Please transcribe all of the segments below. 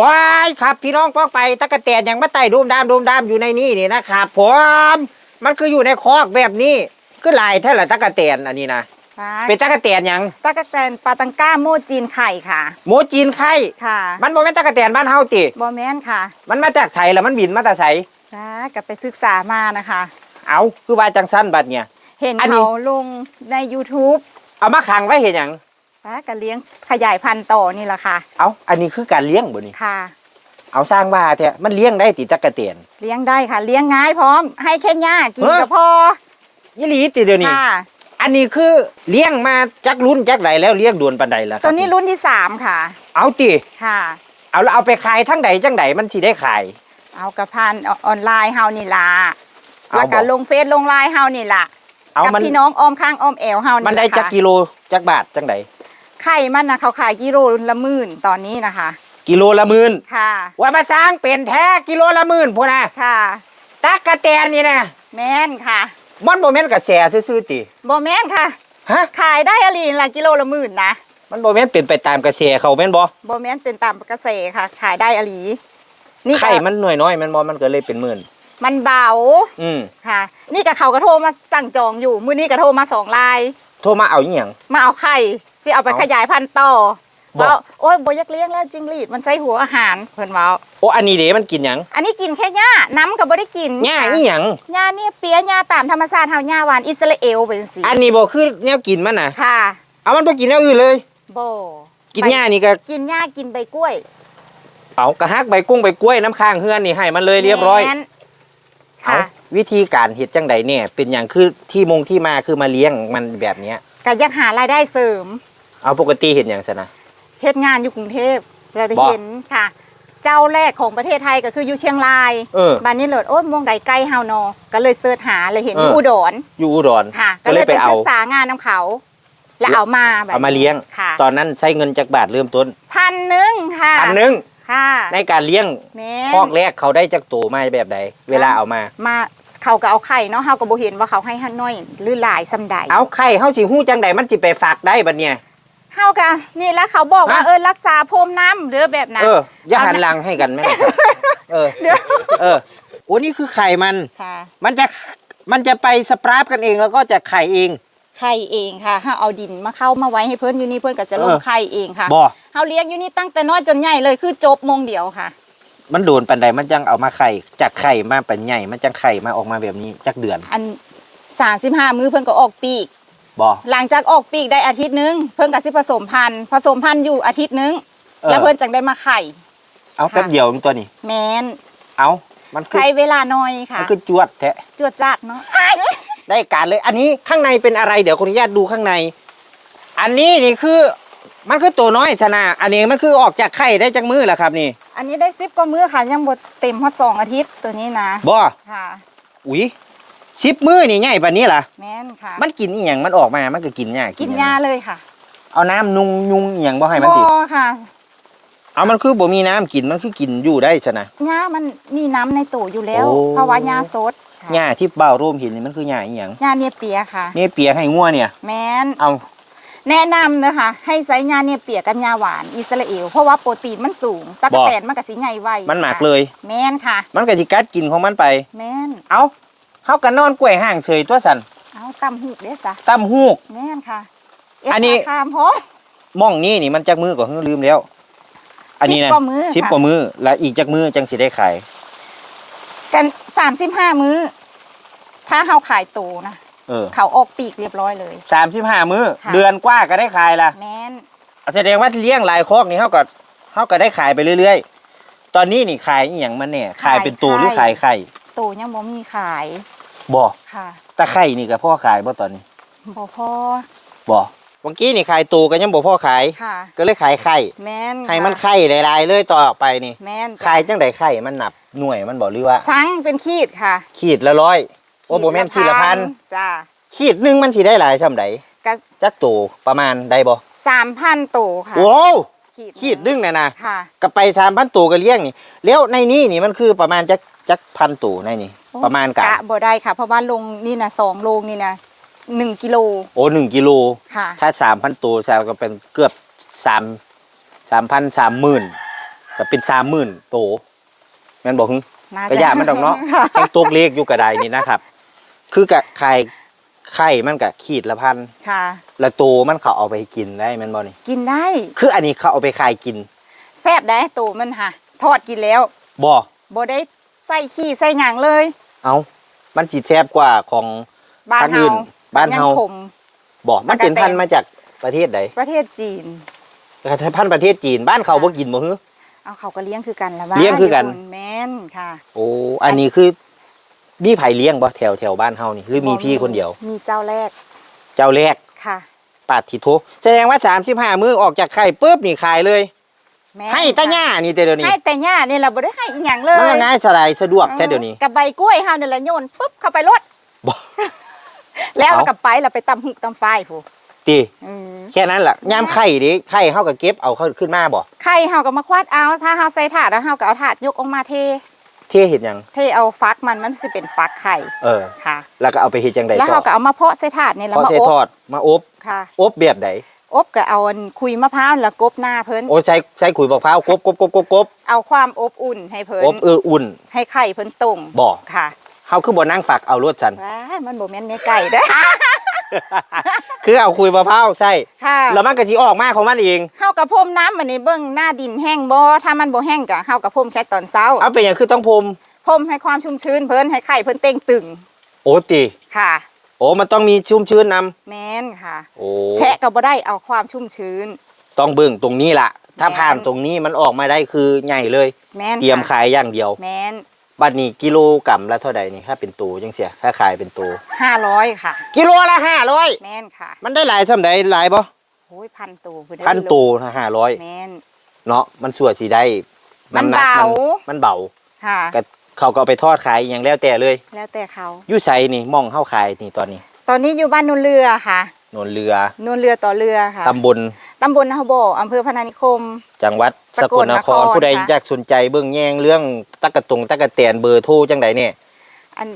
ว้ายครับพี่น้องป้องไปตะกะแตนยังมาไต่ดูมดามดูมดามอยู่ในนี่นี่นะครับผมมันคืออยู่ในคอกแบบนี้คือลายแท้ละตะกะแตนอันนี้นะค่ะเป็นตะกะแตนหยังตะกะแตนปาตังก้าโมจีนไข่ค่ะ โมจีนไข่ค่ะ มันบ่แม่นตะกะแตนบ้านเฮาติบอแมนค่ะ มันมาจากไสแล้วมันบินมาแต่ไสค่ะกลับไปศึกษามานะคะ เอาคือว่าจังสั้นบัดเนี่ย เห็นอันนี้เขาลงใน YouTube เอามาขังไว้เห็นหยัง ค่ะก็เลี้ยงขยายพันธุ์ต่อนี่แหละค่ะ เอาอันนี้คือการเลี้ยงบ่นี่ค่ะ เอาสร้างบ้าแท้มันเลี้ยงได้ติตะกะแตนเลี้ยงได้ค่ะ เลี้ยงง่ายพร้อม ให้แค่หญ้ากินเฮ้ยก็พอยี่หลีติเดี๋ยวนี้ค่ะ อันนี้คือเลี้ยงมาจักรุ่นจักไหนแล้วเลี้ยงดวนปันใดแล้วครับตัวนี้รุ่นที่สามค่ะ เอาติค่ะ เอาแล้วเอาไปขายทั้งใดจังใดมันสิได้ขาย เอากระพันออนไลน์เฮานี่ล่ะเอาแล้วก็บอกลงเฟซลงไลน์เฮานี่ล่ะเอากับมันพี่น้องอ้อมข้างอ้อมแอวเฮานี่มันได้ล่ะจักค่ะกิโลจักบาทจังใด ไข่มันนะเขาขายกิโลละหมื่นตอนนี้นะคะ กิโลละหมื่นค่ะ ว่ามาสร้างเป็นแท้กิโลละหมื่นพุ่นนะค่ะตักกะแตนนี่นะแม่นค่ะมันบ่แม่นกระแสซื่อๆติบอแม่นค่ะฮะขายได้อะไรละกิโลละหมื่นนะมันบ่แม่นเป็นไปตามกระแสเขาแม่นบ่บอแม่นเป็นตามกระแสค่ะ ขายได้อะไรนี่ก็ไข่มันหน่อยน้อยๆมันบ่มันก็เลยเป็นหมื่นมันเบา อืมค่ะ นี่กับเขาก็โทรมาสั่งจองอยู่ มื้อนี้ก็โทรมาสองไลน์โทรมาเอาอีหยังมาเอาไข่ สิเอาไปเอาขยายพันธุ์ต่อบอก เว้าโอ้ยบ่อยากเลี้ยงแล้วจิงหรีดมันใส่หัวอาหารเพิ่นเว้าโอ้อันนี้เด้มันกินหยังอันนี้กินแค่หญ้าน้ำก็บ่ได้กินหญ้าค่ะอีหยังหญ้าเนี่ยเปียหญ้าตามธรรมชาติเฮาหญ้าหวานอิสราเอลเป็นสิอันนี้บ่คือแนวกินมันน่ะ ค่ะเอามันบ่กินแนวอื่นเลย บ่กินหญ้านี่ก็กินหญ้ากินใบกล้วย เอากระฮักใบกุ้งใบกล้วยน้ำค้างเฮือนนี่ให้มันเลยเรียบร้อย แม่นเอาค่ะวิธีการเฮ็ดจังใดเนี่ย เป็นอย่างคือที่มงที่มาคือมาเลี้ยงมันแบบเนี้ยก็อยากหารายได้เสริม เอาปกติเห็นอย่างซะนะเฮ็ดงานอยู่กรุงเทพเราได้บอกเห็นค่ะ เจ้าแรกของประเทศไทยก็คืออยู่เชียงรายเออบ้านนี้เลิศโอ้ยเมองใดใกล้เฮาเนอก็เลยเสิร์ชหาเลยเห็นเอออยู่อุดรอยู่อุดรค่ะ ก็ก็เลเลยยไปไปเอาศึกษางานน้ำเขา แล้วเอามาแบบเอามาเลี้ยง ค่ะ ตอนนั้นใช้เงินจากบาทเริ่มต้นพันหนึ่งค่ะพันหนึ่งค่ะในการเลี้ยงแม่คอกแรกเขาได้จากโตมาแบบใด เวลาเอามา มาเขาก็เอาไข่เนาะเฮาก็บ่เห็นว่าเขาให้หันน้อยหรือหลายซำใดเอาไข่เฮาสิฮู้จังใดมันสิไปฝากได้บัดเนี่ย เฮาก็นี่แล้วเขาบอกว่าฮะ เออรักษาพรมน้ำหรือแบบนั้น เอออย่าหันหลังให้กันแม่นครับเออเดี๋ยว เออโอ้นี่คือไข่มัน ค่ะมันจะมันจะไปสปราบกันเองแล้วก็จะไข่เอง ไข่เองค่ะถ้าเอาดินมาเข้ามาไว้ให้เพิ่นอยู่นี่เพิ่นก็จะลงเออ ไข่เองค่ะบ่เฮาเลี้ยงอยู่นี่ตั้งแต่น้อยจนใหญ่เลยคือจบโมงเดียวค่ะ มันโดนปันใดมันจังเอามาไข่จากไข่มาเป็นใหญ่ มันจังไข่มาออกมาแบบนี้จักเดือน อัน35 มื้อเพิ่นก็ออกปีก บ่หลังจากออกปีกได้อาทิตย์หนึงเพิ่นก็สิผสมพันธุ์ผสมพันธุ์อยู่อาทิตย์หนึงเออแล้วเพิ่นจังได้มาไข่ เอาค่ะแป๊บเดียวมันตัวนี้แม่นเอามันคือใช้เวลาน้อยค่ะมันคือจวดแท้จวดจัดเนาะได้การเลย อันนี้ข้างในเป็นอะไรเดี๋ยวขออนุญาตดูข้างใน อันนี้นี่คือมันคือตัวน้อยชนะ อันนี้มันคือออกจากไข่ได้จากมือแหละครับนี่ อันนี้ได้10กว่ามื้อค่ะยังบ่เต็มฮอด2อาทิตย์ตัวนี้นะบ่ค่ะ อุ้ย ชิปมือนี่ใหญ่ปานนี้ล่ะ แม่นค่ะ มันกินอีหยังมันออกมา มันก็กินหญ้ากินหยายังเลยค่ะเอาน้ำนุงยุงอีหยังบ่ให้มันบ่สิค่ะเอามันคือบ่มีน้ำกินมันคือกินอยู่ได้ชนะ หญ้ามันมีน้ำในตู้อยู่แล้ว โอ้ เพราะว่าหญ้าสดค่ะหญ้าที่เบ้าร่มเห็นนี่มันคือหญ้าอีหยังหญ้าเนี่ยเปียค่ะนี่เปียให้งัวเนี่ย แม่นเอาแนะนำนะคะให้ใช้หญ้าเนี่ยเปียกับหญ้าหวานอิสราเอลเพราะว่าโปรตีนมันสูงตะกะแตนมันก็สิใหญ่ไวมันหมักค่ะเลย แม่นค่ะ มันก็สิกัดกินของมันไป แม่น เอา เฮากันนอนกล้วยห่างเฉยตัวสันเอาตำหูกเด้อซะตำฮูก แม่นค่ะอันนี้เดราคามพอม่องนี่นี่มันจักมือก็ลืมแล้ว อันนี้นะสิบกว่ามื้อสิบค่ะ กว่ามือแล้วอีกจักมือจังสิได้ขาย กัน35มื้อ ถ้าเฮาขายตูนะเออเขาออกปีกเรียบร้อยเลย สามสิบห้ามือค่ะ เดือนกว่าก็ได้ขายละแม่นแสดงว่าเลี้ยงหลายคอกนี่เฮาก็เฮาก็ได้ขายไปเรื่อยๆ ตอนนี้นี่ขายอีหยังมันเนี่ยขายเป็นตัวหรือขายไข่ ตูยังบ่มีขาย บ่ค่ะแตะไข่นี่ก็พ่อขายบ่ตอนนี้บ่พอบ่เมื่อกี้นี่ขายตัวก็ยังบ่พ่อขายค่ะก็เลยขายไข่แม่นให้มันค่ะไข่หลายๆเลยต่อไปนี่แม่นจ้ะขายจังไดไข่มันนับหน่วยมันบ่หรือว่าสั่งเป็นขีดค่ะ ขีดละร้อยโอ้บ่แม่นขีดละพันจ้าขีดหนึงมันสิได้หลายส่ำใดก็จักตัวประมาณได้บ่สามพันตัวค่ะโว้วขีดขีดหนึงน่ะนะค่ะก็ไป3,000ตัวก็เลี้ยงนี่แล้วในนี้นี่มันคือประมาณจักจักพันตัวในนี่ ประมาณกะกะบ่ได้ค่ะ เพราะว่าลงนี่นะสองโลงนี่นะหนึ่งกิโลโอ้หนึ่งกิโลค่ะ ถ้าสามพันตัวแซวก็เป็นเกือบสามสามพันสามหมื่นก็เป็น30,000โตแม่นบ่ฮึน่าก็ยามันดอกเนาะค่ะแห้งตกเลขอยู่กระไดนี่นะครับ คือกะไข่ไข่มันกะขีดละพันค่ะ แล้วโตมันเขาเอาไปกินได้แม่นบ่นี่กินได้คืออันนี้เขาเอาไปขายกินแซ่บได้ตูมันค่ะ ทอดกินแล้วบ่บ่ได้ใส่ขี้ใส่หยังเลย เอามันสิแซ่บกว่าของบ้านทางอื่เฮานบ้านเฮายังขมบ่มันเป็นตะกะแตน พันธุ์มาจากประเทศใดประเทศจีน พันธุ์ประเทศจีนบ้านเขาบ่กินบ่ฮึ เอาเขาก็เลี้ยงคือกันละเลี้ยงคือกัน ญี่ปุ่แม่นค่ะ โอ้อันนี้คือมีไผเลี้ยงบ่แถวแถวบ้านเฮานี่หรือมีพี่คนเดียว มีเจ้าแรกเจ้าแรกค่ะ ปาดทิโทแสดงว่า 35 มื้อออกจากไข่ปุ๊บนี่ขายเลย แม่ให้ตาหญ้านี่แต่เดี๋ยวนี้ให้แต่หญ้านี่เราบ่ได้ให้อีหยังเลมันยก็ง่ายสบายสะดวกแท้เดี๋ยวนี้ กับใบกล้วยเฮานี่ละโยนปุ๊บเข้าไปรถบ่ แล้วเราเอากับไปเราไปตำหึกตำไฟผู้ติอืมแค่นั้นล่ะยามไข่ดิไข่เฮาก็เก็บเอาเข้าขึ้นมาบ่ไข่เฮาก็มาควาดเอา ถ้าเฮาใส่ถาดแล้วเฮาก็เอาถาดยกออกมาเท เทเฮ็ดหยังเทเอาฟักมันมันสิเป็นฟักไข่เออ ค่ะ แล้วก็เอาไปเฮ็ดจังได๋แล้วต่เฮาอก็เอามาเพาะใส่ถาดนี่แล้วพอมาใส่อบทอดมาอบค่ะ อบแบบใด อบก็เอาอันคุยมะพร้าวแล้วกบหน้าเพิ่นโอ้ใช้ใช้ขุยมะพร้าวกบกบกบกบกบเอาความอบอุ่นให้เพิ่นอบเอออุ่น ให้ไข่เพิ่นตรงบ่ค่ะเฮาคือบ่นั่งฝักเอารวดสันว้ายมันบ่แม่นแม่ไก่เด้อคือเอาขุยมะพร้าวใส่ค่ะแล้วมันก็สิออกมาของมันเองเฮากระพรมน้ำมันนี่เบิ่งหน้าดินแห้งบ่ถ้ามันบ่แห้งก็เฮากระพรมแค่ตอนเช้าเอาเป็นหยังคือต้องพรมพรมให้ความชุ่มชื้นเพิ่นให้ไข่เพิ่นเต่งตึง โอ้ติค่ะ โอ้มันต้องมีชุ่มชื้นนำแม่นค่ะ โอ้แชะก็บ่ได้เอาความชุ่มชื้น ต้องเบิ่งตรงนี้ล่ะ ถ้าแม่นผ่านตรงนี้มันออกมาได้คือใหญ่เลย แม่นเตรียมค่ะขายอย่างเดียว แม่นบัดนี้กิโลกรัมละเท่าใดนี่ถ้าเป็นตัวจังเสียถ้าขายเป็นตัว500ค่ะ กิโลละห้าร้อยแม่นค่ะมันได้หลายสำใดหลายบ่โอ้ยพันตัวเพิ่ได้พันตัวห้าร้อยแม่นเนาะมันสวดสีได้มันำหกเบามันเบาค่ะ ก็ เขาก็เอาไปทอดขายอย่างแล้วแต่เลยแล้วแต่เขา อยู่ไสนี่มองเข้าขายนี่ตอนนี้ตอนนี้อยู่บ้านนูนเรือค่ะโนนเรือนูนเรือต่อเรือค่ะตำบลตำบลนาโบอำเภอพนานิคม จังหวัดสสกกลลนนคครรผู้ใดค่ะอยากสนใจเบิ่งแยงเรื่องตะกะตงตะกะแตนเบอร์โทรจังไดเนี่ยอัน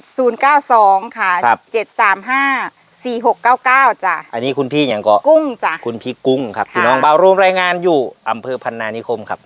092ค่ะครับ735 4699จ้ะอันนี้คุณพี่อย่างก็กุ้งจ้ะคุณพี่กุ้งครับค่ะพี่น้องเบาโรมรายงานอยู่อำเภอพันนานิคมครับ